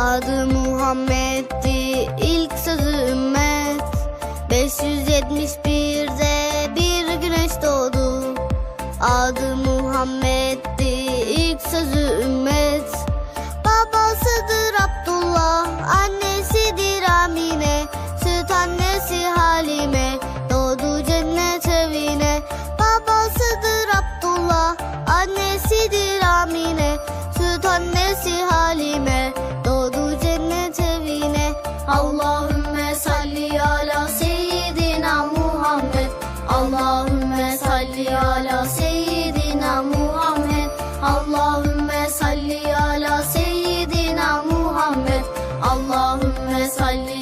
Adı Muhammed'di ilk sözü ümmet 571'de bir güneş doğdu Adı Muhammed. salli ala seyyidina Muhammed. Allahümme salli ala seyyidina Muhammed. Allahümme salli